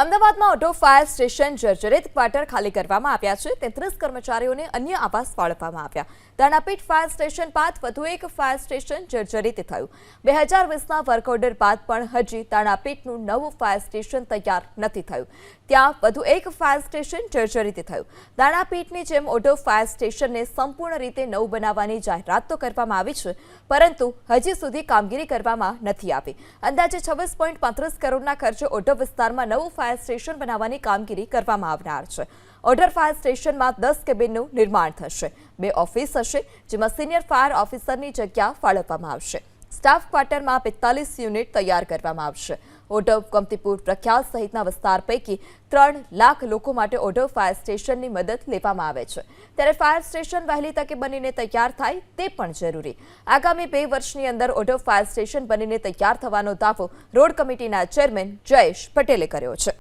અમદાવાદમાં auto fire station જર્જરિત quarter ખાલી કરવામાં આવ્યા છે. તેત્રીસ કર્મચારીઓને અન્ય આવાસ ફાળવવામાં આવ્યા. દાણાપીઠ ફાયર સ્ટેશન બાદ વધુ એક ફાયર સ્ટેશન જર્જરિત થયું. બે હજાર વીસના વર્ક ઓર્ડર બાદ પણ હજી દાણાપીઠનું નવું ફાયર સ્ટેશન તૈયાર નથી થયું. ત્યાં વધુ એક ફાયર સ્ટેશન જર્જરિત થયું. દાણાપીઠની જેમ ઓટો ફાયર સ્ટેશનને સંપૂર્ણ રીતે નવું બનાવવાની જાહેરાત તો કરવામાં આવી છે, પરંતુ હજી સુધી કામગીરી કરવામાં નથી આવી. અંદાજે છવ્વીસ પોઈન્ટ પાંત્રીસ કરોડના ખર્ચે ઓટો વિસ્તારમાં નવું ફાયર સ્ટેશન બનાવવાની કામગીરી કરવામાં આવનાર છે. ઓર્ડર ફાયર સ્ટેશનમાં દસ કેબિનનું નિર્માણ થશે. બે ઓફિસ હશે, જેમાં સિનિયર ફાયર ઓફિસરની જગ્યા ફાળવવામાં આવશે. સ્ટાફ ક્વાર્ટરમાં પિસ્તાલીસ યુનિટ તૈયાર કરવામાં આવશે. ઓઢવ કમતીપુર પ્રખ્યાત સહિતના વિસ્તાર પૈકી ત્રણ લાખ લોકો માટે ઓઢવ ફાયર સ્ટેશનની મદદ લેવામાં આવે છે. ત્યારે ફાયર સ્ટેશન વહેલી તકે બનીને તૈયાર થાય તે પણ જરૂરી. આગામી બે વર્ષની અંદર ઓઢવ ફાયર સ્ટેશન બનીને તૈયાર થવાનો દાવો રોડ કમિટીના ચેરમેન જયેશ પટેલે કર્યો છે.